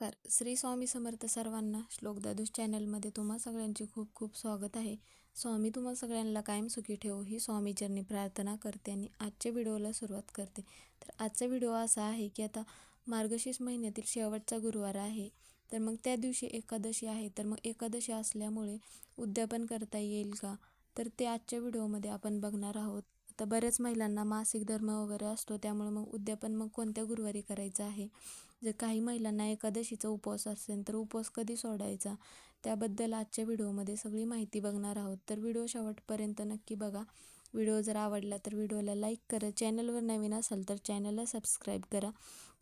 नमस्कार. श्री स्वामी समर्थ सर्वांना श्लोक दादूस चॅनलमध्ये तुम्हा सगळ्यांचे खूप खूप स्वागत आहे. स्वामी तुम्हा सगळ्यांना कायम सुखी ठेवू ही स्वामीचरणी प्रार्थना करते आणि आजच्या व्हिडिओला सुरुवात करते. तर आजचा व्हिडिओ असा आहे की आता मार्गशीर्ष महिन्यातील शेवटचा गुरुवार आहे. तर मग त्या दिवशी एकादशी आहे. तर मग एकादशी असल्यामुळे उद्यापन करता येईल का? तर ते आजच्या व्हिडिओमध्ये आपण बघणार आहोत. तर बऱ्याच महिलांना मासिक धर्म वगैरे असतो त्यामुळे मग उद्यापन मग कोणत्या गुरुवारी करायचं आहे? जर काही महिलांना एकादशीचा उपवास असेल तर उपवास कधी सोडायचा? त्याबद्दल आजच्या व्हिडिओमध्ये सगळी माहिती बघणार आहोत. तर व्हिडिओ शेवटपर्यंत नक्की बघा. व्हिडिओ जर आवडला तर व्हिडिओला लाईक करा. चॅनलवर नवीन असाल तर चॅनलला सबस्क्राईब करा.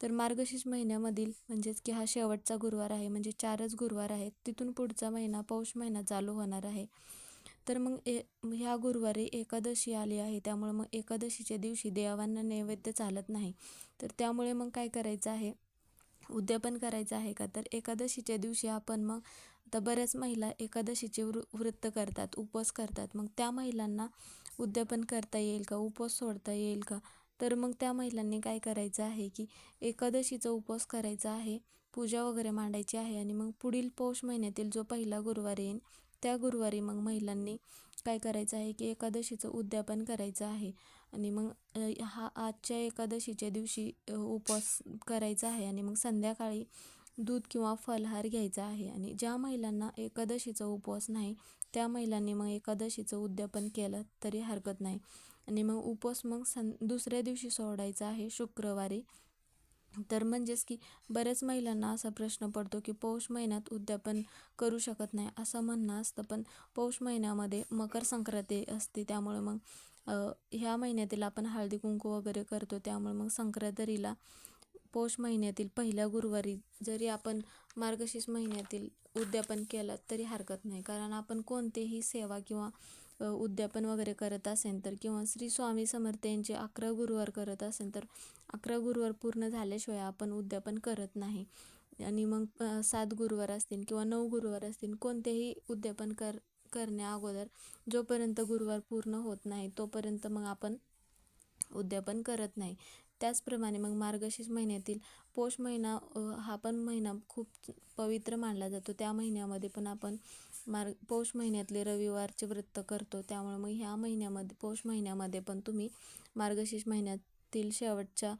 तर मार्गशीर्ष महिन्यामधील म्हणजेच की हा शेवटचा गुरुवार आहे म्हणजे चारच गुरुवार आहेत तिथून पुढचा महिना पौष महिना चालू होणार आहे. तर मग ए ह्या गुरुवारी एकादशी आली आहे त्यामुळे मग एकादशीच्या दिवशी देवांना नैवेद्य चालत नाही. तर त्यामुळे मग काय करायचं आहे? उद्यापन करायचं आहे का? तर एकादशीच्या दिवशी आपण मग आता बऱ्याच महिला एकादशीचे वृ व्रत करतात उपवास करतात. मग त्या महिलांना उद्यापन करता येईल का? उपवास सोडता येईल का? तर मग त्या महिलांनी काय करायचं आहे की एकादशीचा उपवास करायचा आहे पूजा वगैरे मांडायची आहे आणि मग पुढील पौष महिन्यातील जो पहिला गुरुवार येईल त्या गुरुवारी मग महिलांनी काय करायचं आहे की एकादशीचं उद्यापन करायचं आहे. आणि मग हा आजच्या एकादशीच्या दिवशी उपवास करायचा आहे. आणि मग संध्याकाळी दूध किंवा फलहार घ्यायचा आहे. आणि ज्या महिलांना एकादशीचा उपवास नाही त्या महिलांनी मग एकादशीचं उद्यापन केलं तरी हरकत नाही. आणि मग उपवास मग सं दुसऱ्या दिवशी सोडायचा आहे शुक्रवारी. तर म्हणजेच की बऱ्याच महिलांना असा प्रश्न पडतो की पौष महिन्यात उद्यापन करू शकत नाही असं म्हणणं असतं. पण पौष महिन्यामध्ये मकर संक्रांती असते त्यामुळे मग ह्या महिन्यातील आपण हळदी कुंकू वगैरे करतो. त्यामुळे मग संक्रांतीला पौष महिन्यातील पहिल्या गुरुवारी जरी आपण मार्गशीर्ष महिन्यातील उद्यापन केलं तरी हरकत नाही. कारण आपण कोणतेही सेवा किंवा उद्यापन वगैरे करत असेल तर किंवा श्री स्वामी समर्थ यांचे अकरा गुरुवार करत असेल तर अकरा गुरुवार पूर्ण झाल्याशिवाय आपण उद्यापन करत नाही. आणि मग सात गुरुवार असतील किंवा नऊ गुरुवार असतील कोणतेही उद्यापन कर करण्या अगोदर जोपर्यंत गुरुवार पूर्ण होत नाही तोपर्यंत मग आपण उद्यापन करत नाही. त्याचप्रमाणे मग मार्गशीर्ष महिन्यातील पौष महिना हा पण महिना खूप पवित्र मानला जातो. त्या महिन्यामध्ये पण आपण मार्ग पौष महिन्यातले रविवारचे व्रत करतो. त्यामुळे मग ह्या महिन्यामध्ये पौष महिन्यामध्ये पण तुम्ही मार्गशीर्ष महिन्यातील शेवटच्या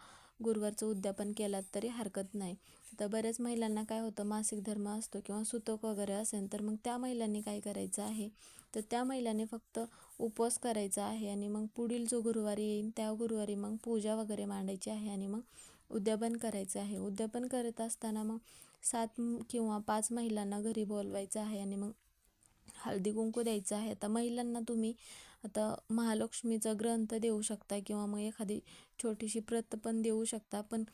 गुरुवारचं उद्यापन केलात तरी हरकत नाही. तर बऱ्याच महिलांना काय होतं मासिक धर्म असतो किंवा सुतक वगैरे असेल तर मग त्या महिलांनी काय करायचं आहे? तर त्या महिलांनी फक्त उपवास करायचा आहे आणि मग पुढील जो गुरुवारी येईल त्या गुरुवारी मग पूजा वगैरे मांडायची आहे आणि मग उद्यापन करायचं आहे. उद्यापन करत असताना मग सात किंवा पाच महिलांना घरी बोलवायचं आहे आणि मग हळदी कुंकू द्यायचं आहे. आता महिलांना तुम्ही आता महालक्ष्मीचा ग्रंथ देऊ शकता किंवा मग एखादी छोटीशी प्रत पण देऊ शकता. पण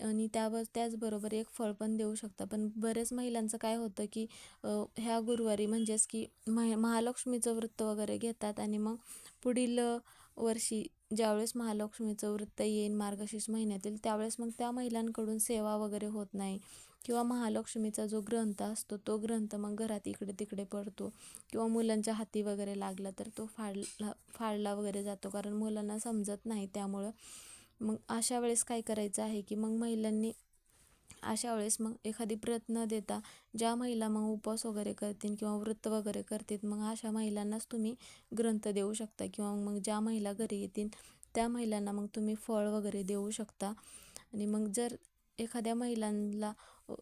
आणि त्यावर त्याचबरोबर एक फळ पण देऊ शकता. पण बऱ्याच महिलांचं काय होतं की ह्या गुरुवारी म्हणजेच की मह महालक्ष्मीचं व्रत वगैरे घेतात आणि मग पुढील वर्षी ज्यावेळेस महालक्ष्मीचं व्रत येईन मार्गशीर्ष महिन्यातील त्यावेळेस मग त्या महिलांकडून सेवा वगैरे होत नाही. किंवा महालक्ष्मीचा जो ग्रंथ असतो तो ग्रंथ मग घरात इकडे तिकडे पडतो. किंवा मुलांच्या हाती वगैरे लागला तर तो फाडला फाडला वगैरे जातो. कारण मुलांना समजत नाही त्यामुळं. मग अशा वेळेस काय करायचं आहे की मग महिलांनी अशा वेळेस मग एखादी प्रत न देता ज्या महिला मग उपवास वगैरे करतील किंवा व्रत वगैरे करतील मग अशा महिलांनाच तुम्ही ग्रंथ देऊ शकता किंवा मग ज्या महिला घरी येतील त्या महिलांना मग तुम्ही फळ वगैरे देऊ शकता. आणि मग जर एखाद्या महिलांना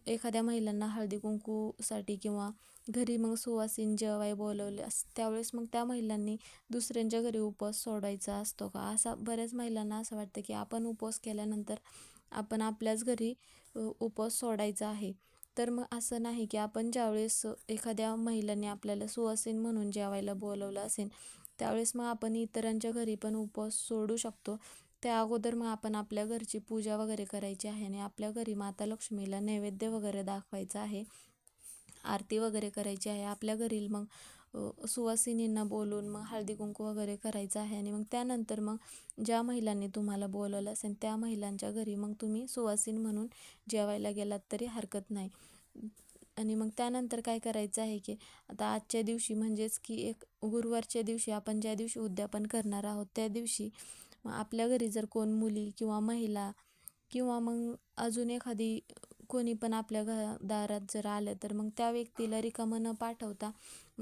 एखाद्या महिलांना हळदी कुंकूसाठी किंवा घरी मग सुवासीन जेवाय बोलवले अस त्यावेळेस मग त्या महिलांनी दुसऱ्यांच्या घरी उपवास सोडायचा असतो का? असा बऱ्याच महिलांना असं वाटतं की आपण उपवास केल्यानंतर आपण आपल्याच घरी उपवास सोडायचा आहे. तर मग असं नाही की आपण ज्यावेळेस एखाद्या महिलेने आपल्याला सुवासीन म्हणून जेवायला बोलवलं असेल त्यावेळेस मग आपण इतरांच्या घरी पण उपवास सोडू शकतो. त्या अगोदर मग आपण आपल्या घरची पूजा वगैरे करायची आहे आणि आपल्या घरी माता लक्ष्मीला नैवेद्य वगैरे दाखवायचं आहे. आरती वगैरे करायची आहे. आपल्या घरील मग सुवासिनींना बोलून मग हळदी कुंकू वगैरे करायचं आहे आणि मग त्यानंतर मग ज्या महिलांनी तुम्हाला बोलवलं असेल त्या महिलांच्या घरी मग तुम्ही सुवासीन म्हणून जेवायला गेलात तरी हरकत नाही. आणि मग त्यानंतर काय करायचं आहे की आता आजच्या दिवशी म्हणजेच की एक गुरुवारच्या दिवशी आपण ज्या दिवशी उद्यापन करणार आहोत त्या दिवशी मग आपल्या घरी जर कोण मुली किंवा महिला किंवा मग अजून एखादी कोणी पण आपल्या घ दारात जर आलं तर मग त्या व्यक्तीला रिकामं न पाठवता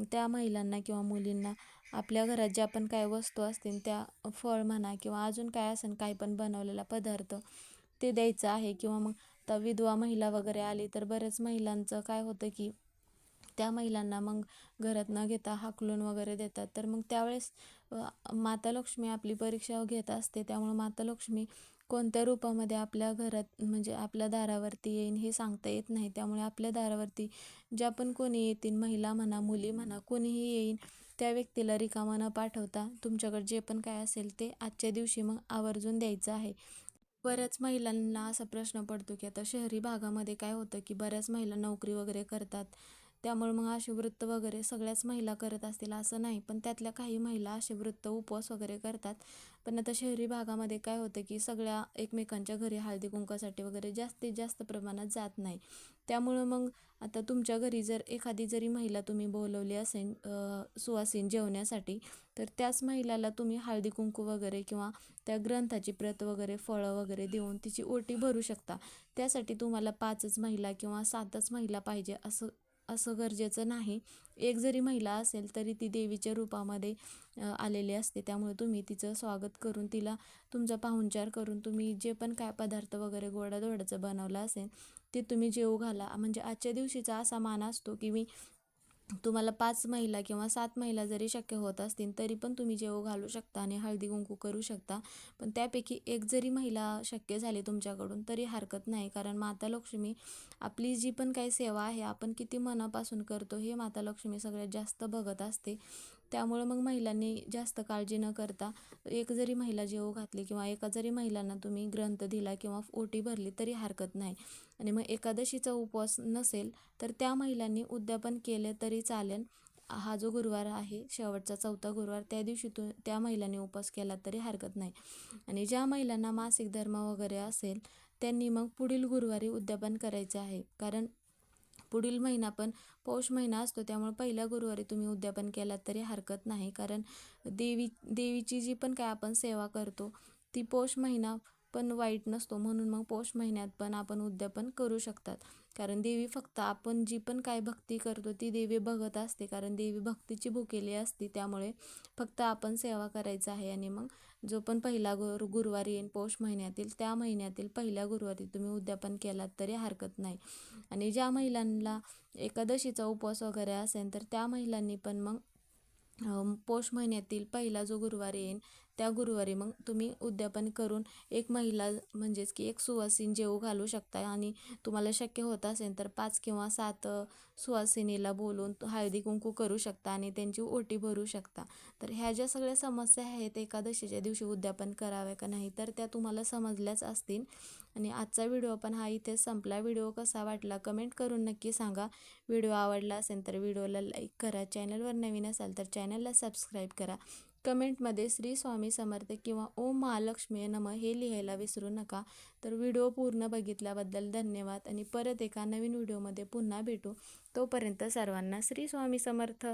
त्या महिलांना किंवा मुलींना आपल्या घरात ज्या पण काय वस्तू असतील त्या फळ म्हणा किंवा अजून काय असेल काही पण बनवलेला पदार्थ ते द्यायचं आहे किंवा मग आता विधवा महिला वगैरे आली तर बऱ्याच महिलांचं काय होतं की त्या महिलांना मग घरात न घेता हाकलून वगैरे देतात. तर मग त्यावेळेस माता लक्ष्मी आपली परीक्षा घेत असते. त्यामुळं माता लक्ष्मी कोणत्या रूपामध्ये आपल्या घरात म्हणजे आपल्या दारावरती येईन हे सांगता येत नाही. त्यामुळे आपल्या दारावरती ज्या पण कोणी येतील महिला म्हणा मुली म्हणा कोणीही येईन त्या व्यक्तीला रिकामा न पाठवता तुमच्याकडे जे पण काय असेल ते आजच्या दिवशी मग आवर्जून द्यायचं आहे. बऱ्याच महिलांना असा प्रश्न पडतो की आता शहरी भागामध्ये काय होतं की बऱ्याच महिला नोकरी वगैरे करतात. त्यामुळे मग असे वृत्त वगैरे सगळ्याच महिला करत असतील असं नाही. पण त्यातल्या काही महिला असे वृत्त उपवास वगैरे करतात. पण आता शहरी भागामध्ये काय होतं की सगळ्या एकमेकांच्या घरी हळदी कुंकासाठी वगैरे जास्तीत जास्त प्रमाणात जात नाही. त्यामुळं मग आता तुमच्या घरी जर एखादी जरी महिला तुम्ही बोलवली असेल सुवासीन जेवण्यासाठी तर त्याच महिलाला तुम्ही हळदी कुंकू वगैरे किंवा त्या ग्रंथाची प्रत वगैरे फळं वगैरे देऊन तिची ओटी भरू शकता. त्यासाठी तुम्हाला पाचच महिला किंवा सातच महिला पाहिजे असं असं गरजेचं नाही. एक जरी महिला असेल तरी ती देवीच्या रूपामध्ये आलेली असते. त्यामुळे तुम्ही तिचं स्वागत करून तिला तुमचा पाहुणचार करून तुम्ही जे पण काय पदार्थ वगैरे गोडाधोडाचं बनवलं असेल ते तुम्ही जेवू घाला. म्हणजे आजच्या दिवशीचा असा मान असतो की मी तुम्हाला पाच महिला किंवा सात महिला जरी शक्य होत असतील तरी पण तुम्ही जेवू घालू शकता आणि हळदी कुंकू करू शकता. पण त्यापैकी एक जरी महिला शक्य झाली तुमच्याकडून तरी हरकत नाही. कारण माता लक्ष्मी आपली जी पण काही सेवा आहे आपण किती मनापासून करतो हे माता लक्ष्मी सगळ्यात जास्त बघत असते. त्यामुळं मग महिलांनी जास्त काळजी न करता एक जरी महिला जेव घातली किंवा एका जरी महिलांना तुम्ही ग्रंथ दिला किंवा ओटी भरली तरी हरकत नाही. आणि मग एकादशीचा उपवास नसेल तर त्या महिलांनी उद्यापन केले तरी चालेल. हा जो गुरुवार आहे शेवटचा चौथा गुरुवार त्या दिवशी तू त्या महिलांनी उपवास केला तरी हरकत नाही. आणि ज्या महिलांना मासिक धर्म वगैरे असेल त्यांनी मग पुढील गुरुवारी उद्यापन करायचे आहे. कारण पुढील महिना पण पौष महिना असतो त्यामुळे पहिल्या गुरुवारी तुम्ही उद्यापन केलात तरी हरकत नाही. कारण देवी देवीची जी पण काय आपण सेवा करतो ती पौष महिना पण वाईट नसतो म्हणून मग पौष महिन्यात पण आपण उद्यापन करू शकतात. कारण देवी फक्त आपण जी पण काय भक्ती करतो ती देवी बघत असते. कारण देवी भक्तीची भुकेली असते त्यामुळे फक्त आपण सेवा करायचं आहे. आणि मग जो पण पहिला गुरु गुरुवारी येईल पौष महिन्यातील त्या महिन्यातील पहिल्या गुरुवारी तुम्ही उद्यापन केलात तरी हरकत नाही. आणि ज्या महिलांना एकादशीचा उपवास वगैरे असेल तर त्या महिलांनी पण मग पौष महिन्यातील पहिला जो गुरुवार येईल त्या गुरुवारी मग तुम्ही उद्यापन करून एक महिला म्हणजेच की एक सुवासीन जेवू घालू शकता आणि तुम्हाला शक्य होत असेल तर पाच किंवा सात सुवासिनीला बोलून हळदी कुंकू करू शकता आणि त्यांची ओटी भरू शकता. तर ह्या ज्या सगळ्या समस्या आहेत एकादशीच्या दिवशी उद्यापन कराव्या का नाही तर त्या तुम्हाला समजल्याच असतील. आणि आजचा व्हिडिओ पण हा इथे संपला. व्हिडिओ कसा वाटला कमेंट करून नक्की सांगा. व्हिडिओ आवडला असेल तर व्हिडिओला लाईक करा. चॅनलवर नवीन असाल तर चॅनलला सबस्क्राईब करा. कमेंटमध्ये श्री स्वामी समर्थ किंवा ओम महालक्ष्मी नम हे लिहायला विसरू नका. तर व्हिडिओ पूर्ण बघितल्याबद्दल धन्यवाद आणि परत एका नवीन व्हिडिओमध्ये पुन्हा भेटू. तोपर्यंत सर्वांना श्री स्वामी समर्थ.